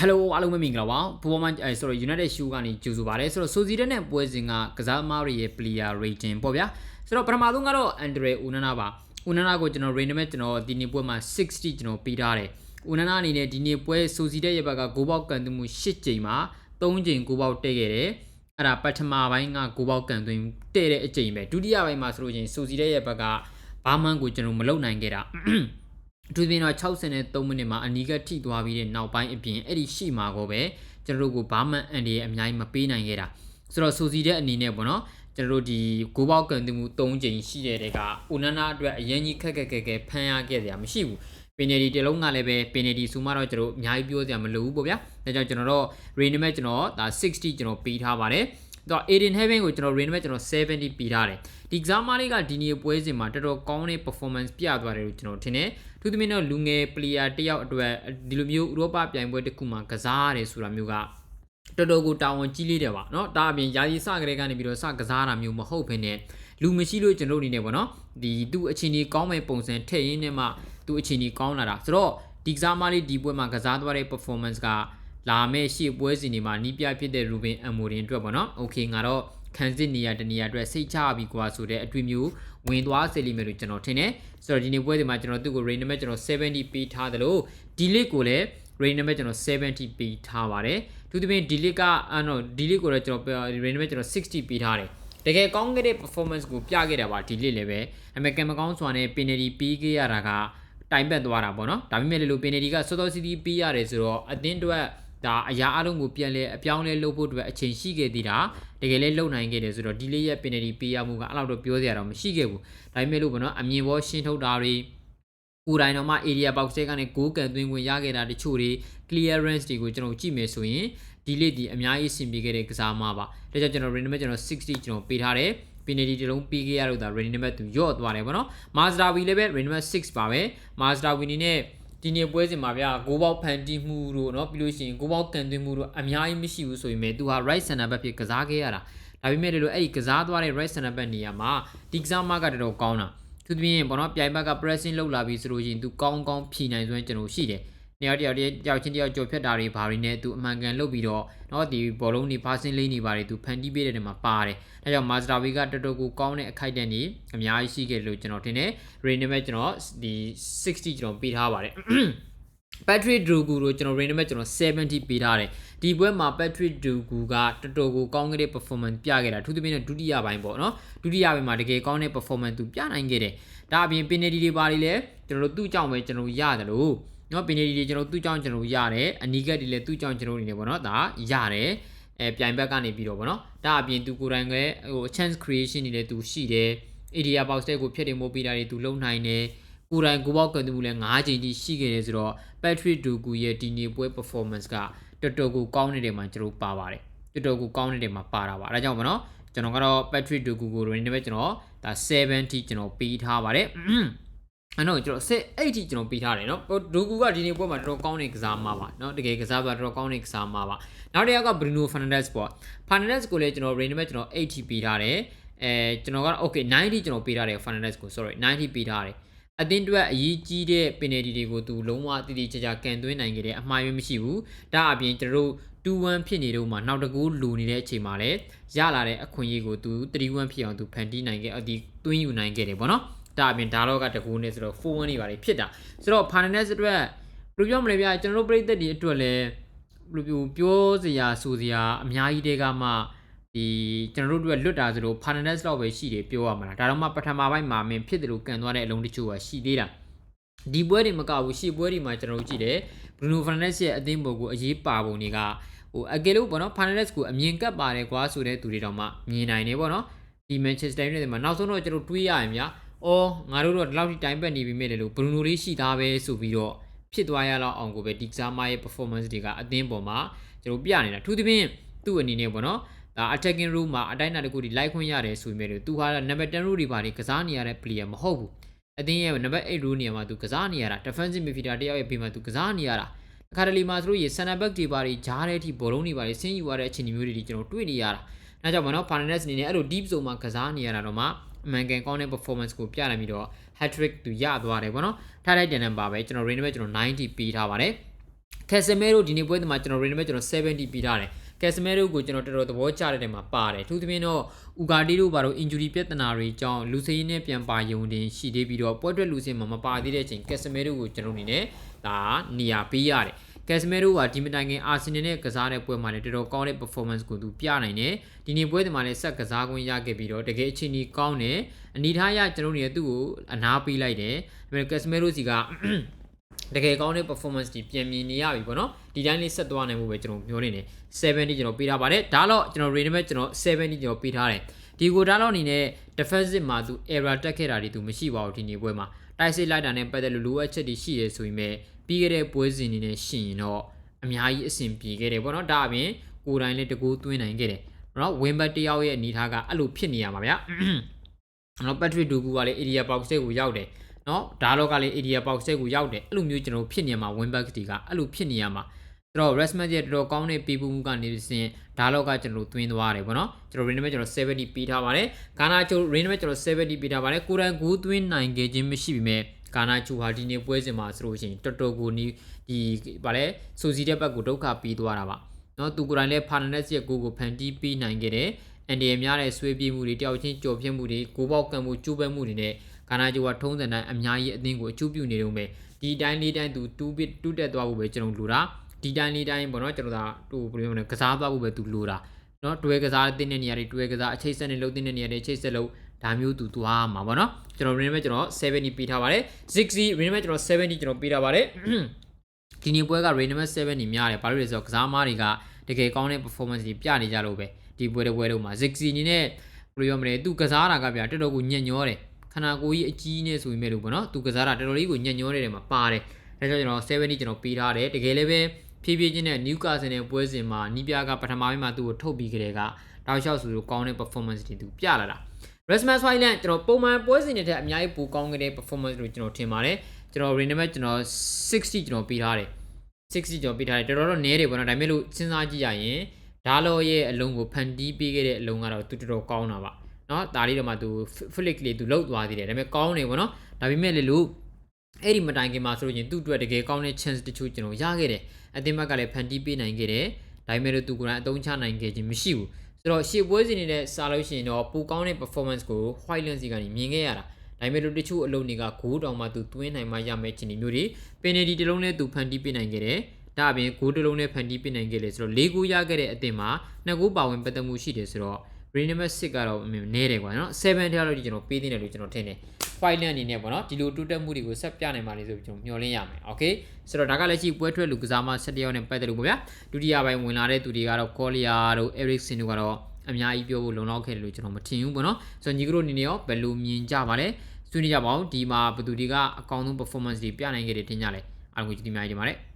Hello အားလုံးပဲမင်္ဂလာပါဘူပေါ်မှာအဲဆိုတော့ United Shoe ကနေကြိုဆိုပါရစေဆိုတော့ Sozi တဲ့နဲ့ပွဲစဉ်ကကစားသမားတွေရဲ့ player rating ပေါ့ဗျာဆိုတော့ပထမဆုံးကတော့ Andre Onana ပါ Onana ကိုကျွန်တော် rating မဲ့ကျွန်တော်ဒီနေ့ပွဲမှာ60ကျွန်တော်ပေးထားတယ် Onana အနေနဲ့ဒီနေ့ပွဲ Sozi တဲ့ရဲ့ဘက်ကဂိုးပေါက်ကန်သွင်းမှု8ကြိမ်မှာ3ကြိမ်ဂိုးပေါက်တက်ခဲ့တယ်အဲ့ဒါပထမပိုင်းကဂိုးပေါက်ကန်သွင်းတဲ့တဲ့အကြိမ်ပဲဒုတိယပိုင်းမှာဆိုလို့ချင်း Sozi တဲ့ရဲ့ဘက်ကဘာမှန်းကိုကျွန်တော်မလုပ်နိုင်ခဲ့တာ အထူးသဖြင့်တော့63မိနစ်မှာအနီးကထိသွားပြီးတဲ့နောက်ပိုင်းအပြင်အဲ့ဒီရှိမှာကိုပဲကျွန်တော်တို့ကိုဘာမှအန်ဒီရဲ့အများကြီးမပေးနိုင်ခဲ့တာဆိုတော့ဆိုစီတဲ့အနေနဲ့ပေါ့နော်ကျွန်တော်တို့ဒီဂိုးပေါက်ကန်တူမှု3ချိန်ရှိတဲ့တဲ့ကအိုနနာအတွက်အရင်ကြီးခက်ခက်ခက်ခက်ဖမ်းရခဲ့စရာမရှိဘူးပင်နယ်ဒီတလုံးကလည်းပဲပင်နယ်ဒီဆိုမှတော့ကျွန်တော်အများကြီးပြောစရာမလိုဘူးပေါ့ဗျာဒါကြောင့်ကျွန်တော်တို့ rain မဲ့ကျွန်တော်ဒါ60ကျွန်တော်ပေးထားပါတယ် တော့ Aiden Heaven ကိုကျွန်တော် rain မဲ့ကျွန်တော်70ပေးထားတယ်ဒီကစားမလေးကဒီနေ့ပွဲစဉ်မှာတော်တော်ကောင်းတဲ့ performance ပြသွားတယ်လို့ကျွန်တော်ထင်တယ်သူသမီးတော့လူငယ် player တယောက်အတွက်ဒီလိုမျိုးဥရောပပြိုင်ပွဲတစ်ခုမှာကစားရတယ်ဆိုတာမျိုးကတော်တော်ကိုတာဝန်ကြီးလေးတယ်ပါเนาะဒါအပြင်ယာယီစကလေးကနေပြီးတော့စကစားတာမျိုးမဟုတ်ဘဲနဲ့လူမရှိလို့ကျွန်တော်အနေနဲ့ပေါ့နော်ဒီသူ့အချင်းကြီးကောင်းမဲ့ပုံစံထည့်ရင်းနဲ့မှသူ့အချင်းကြီးကောင်းလာတာဆိုတော့ဒီကစားမလေးဒီပွဲမှာကစားသွားတဲ့ performance က လာမဲ့ရှေ့ပွဲစဉ်တွေမှာနီးပြဖြစ်တဲ့ Ruben Amorim အတွက်ပေါ့နော် okay ငါတော့ခံစစ်နေရတနေရအတွက်စိတ်ချပြီကွာဆိုတဲ့အတွေ့မျိုးဝင်သွားစေလိမ့်မယ်လို့ကျွန်တော်ထင်တယ်ဆိုတော့ဒီနေ့ပွဲဒီမှာကျွန်တော်သူ့ကို rain number ကျွန်တော်70ပေးထားတယ်လို့ဒီလစ်ကိုလည်း rain number ကျွန်တော်70ပေးထားပါတယ်သူသဖြင့်ဒီလစ်ကအာနော်ဒီလစ်ကိုလည်းကျွန်တော် rain number ကျွန်တော်60ပေးထားတယ်တကယ်ကောင်းခဲ့တဲ့ performance ကိုပြခဲ့တာပါဒီလစ်လည်းပဲအမေကံမကောင်းစွာနဲ့ penalty ပေးခဲ့ရတာကတိုင်ပတ်သွားတာပေါ့နော်ဒါပေမဲ့လေလို့ penalty ကစောစောစီးစီးပေးရတယ်ဆိုတော့အတင်းအတွက် ဒါအရာအလုံးကိုပြန်လဲအပြောင်းလဲလုပ်ဖို့အတွက်အချိန်ရှိခဲ့သေးတာတကယ်လဲလုံနိုင်ခဲ့တယ်ဆိုတော့ဒီလေးရဲ့ penalty ပေးရမှုကအဲ့လောက်တော့ပြောစရာတော့မရှိခဲ့ဘူးဒါပေမဲ့လို့ပေါ့နော်အမြင်ပေါ်ရှင်းထုတ်တာတွေကိုယ်တိုင်တော့မှ area box ထဲကနေဂိုးကန်သွင်းခွင့်ရခဲ့တာတချို့တွေ clearance တွေကိုကျွန်တော်ကြည့်မယ်ဆိုရင်ဒီလေးဒီအများကြီးဆင်ပြေခဲ့တဲ့ကစားမပါဒါကြောင့်ကျွန်တော် random ကျွန်တော်60ကျွန်တော်ပေးထားတယ် penalty တလုံးပေးခဲ့ရတော့ဒါ random number သူရော့သွားတယ်ပေါ့နော် master v လည်းပဲ random number 6ပါပဲ master v နေနဲ့ ဒီနေ့ပွဲစဉ်မှာဗျာဂိုးပေါက်ဖန်တီးမှုတို့เนาะပြီးလို့ရှိရင်ဂိုးပေါက်ကန်သွင်းမှုတို့အများကြီးမရှိဘူးဆိုရင်ပဲသူဟာ right center back ဖြစ်ကစားခဲ့ရတာဒါပေမဲ့လည်းအဲ့ဒီကစားသွားတဲ့ right center back နေရာမှာဒီကစားမကတော်တော်ကောင်းတာသူသဖြင့်ပေါ့နော်ပြိုင်ဘက်က pressing လုပ်လာပြီးဆိုလို့ရှိရင်သူကောင်းကောင်းဖြီနိုင်စွမ်းကျွန်တော်ရှိတယ် တယောက်တယောက်တယောက်ချင်းတယောက်ကြော်ဖြတ်တာတွေဘာတွေနဲ့သူအမှန်ကန်လုပ်ပြီးတော့နော်ဒီဘောလုံးတွေဖာစင်းလေးနေပါတယ်သူဖန်တီးပေးတဲ့နေရာမှာပါတယ်ဒါကြောင့်မာစတာဝေးကတော်တော်ကိုကောင်းတဲ့အခိုက်အတန့်ကြီးအများကြီးရှိခဲ့လို့ကျွန်တော်ထင်တယ်ရေနေမဲ့ကျွန်တော်ဒီ60ကျွန်တော်ပေးထားပါတယ် Patrick Drugu တို့ကျွန်တော် random ကျွန်တော်70ပေးထားတယ်ဒီပွဲမှာ Patrick Drugu ကတော်တော်ကိုကောင်းခဲ့တဲ့ performance ပြခဲ့တာသူသဖြင့်ဒုတိယပိုင်းပေါ့နော်ဒုတိယပိုင်းမှာတကယ်ကောင်းတဲ့ performance သူပြနိုင်ခဲ့တယ်ဒါအပြင် penalty တွေပါလေလဲကျွန်တော်တို့သူ့ကြောင့်ပဲကျွန်တော်ရတယ်လို့ နော် penalty တွေကျွန်တော်သူ့ကြောင့်ကျွန်တော်ရတယ်အနီးကပ်တွေလည်းသူ့ကြောင့်ကျွန်တော်နေနေပေါ့နော်ဒါရတယ်အဲပြိုင်ဘက်ကနေပြီးတော့ပေါ့နော်ဒါအပြင်သူကိုယ်တိုင်ကဟို chance creation တွေလည်းသူရှိတယ် area box တဲ့ကိုဖြစ်တယ်မို့ပေးတာတွေသူလုံနိုင်တယ်ကိုယ်တိုင်ကိုပေါက်ကန်တူမှုလည်း၅ချိန်ကြီးရှိခဲ့တယ်ဆိုတော့ Patrick Dogu ရဲ့ဒီနေ့ပွဲ performance ကတော်တော်ကိုကောင်းနေတဲ့မှာကျွန်တော်ပါပါတယ်တော်တော်ကိုကောင်းနေတဲ့မှာပါတာပါဒါကြောင့်မနော်ကျွန်တော်ကတော့ Patrick Dogu ကို rating ပဲကျွန်တော်ဒါ70ကျွန်တော်ပေးထားပါတယ် အဲ့တော့ကျွန်တော်စစ်အဲ့ထိကျွန်တော်ပြီးထားတယ်နော်ဒူကူကဒီနေ့ပွဲမှာတော်တော်ကောင်းတဲ့ကစားမပါနော်တကယ်ကစားပါတော်တော်ကောင်းတဲ့ကစားမပါနောက်တစ်ယောက်က Bruno Fernandes ပေါ့ Fernandes ကိုလည်းကျွန်တော် range နဲ့ကျွန်တော်8ထိပြီးထားတယ်အဲကျွန်တော်က okay 90ကျွန်တော်ပေးထားတယ် Fernandes ကို sorry 90ပေးထားတယ်အသင်းအတွက်အရေးကြီးတဲ့ penalty တွေကိုသူလုံးဝတည်တည်ကြကြကန်သွင်းနိုင်ခဲ့တဲ့အမှားရမရှိဘူးဒါအပြင်ကျွန်တော်2-1ဖြစ်နေတော့မှနောက်တကူလူနေတဲ့အချိန်မှာလည်းရလာတဲ့အခွင့်အရေးကိုသူ3-1ဖြစ်အောင်သူဖန်တီးနိုင်ခဲ့အဒီသွင်းယူနိုင်ခဲ့တယ်ပေါ့နော် ဒါအပြင်ဒါတော့ကတကူနဲ့ဆိုတော့4-1နေပါလေဖြစ်တာဆိုတော့ Fernandes အတွက်ဘယ်လိုပြောမလဲဗျာကျွန်တော်တို့ပြည်သက်တွေအတွက်လည်းဘယ်လိုပြောစရာဆိုစရာအများကြီးတဲကမှဒီကျွန်တော်တို့တို့လွတ်တာဆိုလို့ Fernandes လောက်ပဲရှိတယ်ပြောရမှာလားဒါတော့မှပထမပိုင်းမှာမင်းဖြစ်တယ်လို့ကန်သွားတဲ့အလုံးတချို့ကရှိသေးတာဒီပွဲတွေမကဘူးရှေ့ပွဲတွေမှာကျွန်တော်တို့ကြည့်တယ် Bruno Fernandes ရဲ့အသင်းပုံကိုအရေးပါပုံတွေကဟိုအကယ်လို့ပေါ့နော် Fernandes ကိုအမြင်ကပ်ပါတယ်ကွာဆိုတဲ့သူတွေတောင်မှမြင်နိုင်တယ်ပေါ့နော်ဒီ Manchester United မှာနောက်ဆုံးတော့ကျွန်တော်တွေးရရင်ဗျာ အော်ငါတို့တော့ဒီလောက်ထိတိုင်းပတ်နေပြီမဲ့လေလို့ Bruno လေးရှိသားပဲဆိုပြီးတော့ဖြစ်သွားရလောက်အောင်ကိုပဲဒီကစားမရဲ့ performance တွေကအသင်းပေါ်မှာကျွန်တော်ပြနေတာထူးသဖြင့်သူ့အနေနဲ့ပေါ့နော်ဒါ attacking room မှာအတိုင်းအတာတစ်ခုဒီလိုက်ခွင့်ရတယ်ဆိုပေမဲ့သူဟာ number 10 row တွေပါနေကစားနေရတဲ့ player မဟုတ်ဘူးအသင်းရဲ့ number 8 row နေရာမှာသူကစားနေရတာ defensive midfielder တယောက်ရဲ့ဘေးမှာသူကစားနေရတာအခါတလေမှာသူတို့ရေ center back တွေပါတွေဂျားတဲ့အထိဘောလုံးတွေပါတွေဆင်းယူရတဲ့အခြေအနေမျိုးတွေကျွန်တော်တွေ့နေရတာအဲကြောင့်မနော် Fernandes အနေနဲ့အဲ့လို deep zone မှာကစားနေရတာတော့မှ အမှန်ကန်ကောင်းတဲ့ performance ကိုပြနိုင်ပြီးတော့ hat trick သူရသွားတယ်ပေါ့နော်ထားလိုက်တဲ့နံပါတ်ပဲကျွန်တော် range ပဲကျွန်တော်90ပေးထားပါတယ် Casemiro ဒီနေ့ပွဲဒီမှာကျွန်တော် Real Madrid ကျွန်တော်70ပြီးထားတယ် Casemiro ကိုကျွန်တော်တော်တော်သဘောကျတဲ့နေရာမှာပါတယ်အထူးသဖြင့်တော့ Ugarte တို့ဘာလို့ injury ပြဿနာတွေကြောင့်လူစိမ်းနဲ့ပြန်ပါယုံတင်ရှိသေးပြီးတော့ပွဲတွက်လူစင်မှာမပါသေးတဲ့အချိန် Casemiro ကိုကျွန်တော်အနေနဲ့ဒါနေရာပေးရတယ် ကက်စမဲရိုကဒီမတိုင်ခင်အာဆင်နယ်နဲ့ကစားတဲ့ပွဲမှာလည်းတော်တော်ကောင်းတဲ့ performance ကိုသူပြနိုင်တယ်ဒီနေ့ပွဲဒီမှာလည်းဆက်ကစားခွင့်ရခဲ့ပြီးတော့တကယ်အချိန်ကြီးကောင်းတယ်အနေထားရကျွန်တော်တို့သူ့ကိုအနာပေးလိုက်တယ်ဒါပေမဲ့ကက်စမဲရိုစီကတကယ်ကောင်းတဲ့ performance တွေပြန်မြင်နေရပြီပေါ့နော်ဒီတိုင်းလေးဆက်သွားနိုင်မှုပဲကျွန်တော်မျှော်လင့်နေ70ကျွန်တော်ပေးထားပါတယ်ဒါတော့ကျွန်တော် rating ပဲကျွန်တော်70ကျွန်တော်ပေးထားတယ် ဒီကိုဒါတော့အနေနဲ့ defensive မှာသူ error တက်ခဲ့တာတွေသူမရှိပါဘူးဒီနေ့ပွဲမှာတိုက်စစ်လိုက်တာနဲ့ပတ်သက်လို့လိုအပ်ချက်တွေရှိရဆိုရင်ပဲပြီးခဲ့တဲ့ပွဲစဉ်တွေနဲ့ရှင်ရင်တော့အများကြီးအဆင်ပြေခဲ့တယ်ပေါ့နော်ဒါအပြင်ကိုယ်တိုင်လည်းတကူသွင်းနိုင်ခဲ့တယ်နော်ဝင်းဘတ်တယောက်ရဲ့အနေထားကအဲ့လိုဖြစ်နေရမှာဗျာနော်ပတ်ထရစ်ဒူကူကလည်း area box ကိုရောက်တယ်နော်ဒါတော့ကလည်း area box ကိုရောက်တယ်အဲ့လိုမျိုးကျွန်တော်ဖြစ်နေမှာ win back တွေကအဲ့လိုဖြစ်နေရမှာ ကျွန်တော် rest match ရဲ့တော်တော်ကောင်းတဲ့ပေးမှုကနေစဉ်ဒါတော့ကကျွန်တော်သွင်းသွားတယ်ပေါ့နော်ကျွန်တော် rain match ကျွန်တော်70ပေးထားပါတယ်ဂါနာချို rain match ကျွန်တော်70ပေးထားပါတယ်ကိုရန်ဂူးသွင်းနိုင်ခဲ့ခြင်းမရှိပေမဲ့ဂါနာချိုဟာဒီနေ့ပွဲစဉ်မှာဆိုလို့ရှိရင်တော်တော်ကိုနီးဒီဗာလဲဆိုစီတဲ့ဘက်ကိုဒုက္ခပြီးသွားတာပါနော်သူကိုယ်တိုင်လည်းဖာနက်စ်ရဲ့ကိုကိုဖန်တီးပြီးနိုင်ခဲ့တယ်အန်ဒီရများတဲ့ဆွေးပြေးမှုတွေတယောက်ချင်းကြော်ပြစ်မှုတွေကိုပေါက်ကံမှုကျိုးပဲမှုတွေနဲ့ကာနာဂျိုကထုံးစံတိုင်းအများကြီးအသင်းကိုအကျိုးပြုနေတော့မယ်ဒီတိုင်းလေးတိုင်းသူတူးပစ်တူးတက်သွားဖို့ပဲကျွန်တော်လိုတာ ဒီတိုင်းလေးတိုင်းပေါ့နော်ကျွန်တော်ကဟိုဘယ်လိုမလဲကစားသွားဖို့ပဲသူလိုတာနော်တွဲကစားတဲ့နေရာတွေတွဲကစားအချိတ်ဆက်နဲ့လှုပ်တဲ့နေရာတွေအချိတ်ဆက်လို့ဒါမျိုးသူသွားမှာပေါ့နော်ကျွန်တော် remember ကျွန်တော်70ပေးထားပါတယ်60 remember ကျွန်တော်70ကျွန်တော်ပေးထားပါတယ်ဒီနေ့ပွဲက remember 70များတယ်ဘာလို့လဲဆိုတော့ကစားမားတွေကတကယ်ကောင်းတဲ့ performance တွေပြနေကြလို့ပဲဒီပွဲတစ်ပွဲလုံးမှာ60အနေနဲ့ဘယ်လိုပြောမလဲသူကစားတာကဗျာတော်တော်ကိုညံ့ညောတယ်ခန္ဓာကိုယ်ကြီးအကြီးနဲ့ဆိုပေမဲ့လို့ပေါ့နော်သူကစားတာတော်တော်လေးကိုညံ့ညောနေတဲ့မှာပါတယ်ဒါကြောင့်ကျွန်တော်70ကျွန်တော်ပေးထားတယ်တကယ်လည်းပဲ ဖြည်းဖြည်းချင်းနဲ့နျူကာဆယ်နဲ့ပွဲစဉ်မှာနီးပြားကပထမပိုင်းမှာသူ့ကိုထုတ်ပြီးကြတဲ့ကတောက်လျှောက်ဆိုလို့ကောင်းတဲ့ performance တွေသူပြလာတာ Rasmus Hoyland ကျွန်တော်ပုံမှန်ပွဲစဉ်တွေထက်အများကြီးပိုကောင်းခဲ့တဲ့ performance လို့ကျွန်တော်ထင်ပါတယ်ကျွန်တော် range မှာကျွန်တော်60ကျွန်တော်ပေးထားတယ်60ကျော်ပေးထားတယ်တော်တော်တော့နည်းတယ်ပေါ့နော်ဒါပေမဲ့လို့စဉ်းစားကြည့်ရရင်ဒါလော်ရဲ့အလုံးကိုဖန်တီးပေးခဲ့တဲ့အလုံးကတော့သူတော်တော်ကောင်းတာပါနော်ဒါလေးတော့မှသူ flick လေးသူလောက်သွားသေးတယ်ဒါပေမဲ့ကောင်းတယ်ပေါ့နော်ဒါပေမဲ့လေလို့ အဲ့ဒီမတိုင်ခင်မှာဆိုလို့ရင်သူ့အတွက်တကယ်ကောင်းတဲ့ chance တချို့ကျွန်တော်ရခဲ့တယ်အသင်းဘက်ကလည်းဖန်တီးပေးနိုင်ခဲ့တယ်ဒါပေမဲ့လို့သူကိုယ်တိုင်အသုံးချနိုင်ခဲ့ခြင်းမရှိဘူးဆိုတော့ရှေ့ပွဲစဉ်နေတဲ့စားလို့ရှိရင်တော့ပိုကောင်းတဲ့ performance ကို Whiteland စီကနေမြင်ခဲ့ရတာဒါပေမဲ့လို့တချို့အလုံးတွေကဂိုးတောင်မှသူသွင်းနိုင်မှရမယ်ချင်ဒီမျိုးတွေ penalty တစ်လုံးနဲ့သူဖန်တီးပေးနိုင်ခဲ့တယ်ဒါအပြင်ဂိုးတစ်လုံးနဲ့ဖန်တီးပေးနိုင်ခဲ့လေဆိုတော့၄ဂိုးရခဲ့တဲ့အသင်းမှာနှစ်ဂိုးပါဝင်ပတ်သက်မှုရှိတယ်ဆိုတော့ Rain number 6ကတော့နည်းတယ်ကွာနော်7ထဲလောက်ကျွန်တော်ပေးသေးတယ်လို့ကျွန်တော်ထင်တယ် Finland အနေနဲ့ပေါ့နော်ဒီလိုတိုးတက်မှုတွေကိုဆက်ပြနိုင်ပါလိမ့်ဆိုပြီးကျွန်တော်မျှော်လင့်ရမယ် okay ဆိုတော့ဒါကလက်ရှိပွဲထွက်လူကစားမ၁၁ယောက်နဲ့ပတ်သက်လို့ပေါ့ဗျာဒုတိယပိုင်းဝင်လာတဲ့သူတွေကတော့ Collier တို့ Ericsson တို့ကတော့အများကြီးပြောဖို့လုံလောက်ခဲ့တယ်လို့ကျွန်တော်မထင်ဘူးပေါ့နော်ဆိုတော့ညီကတို့အနေနဲ့ရောဘယ်လိုမြင်ကြပါလဲဆွေးနွေးကြပါအောင်ဒီမှာဘသူတွေကအကောင်းဆုံး performance တွေပြနိုင်ခဲ့တယ်ထင်ကြလဲအားလုံးကိုကျေးဇူးများကြီးတင်ပါတယ်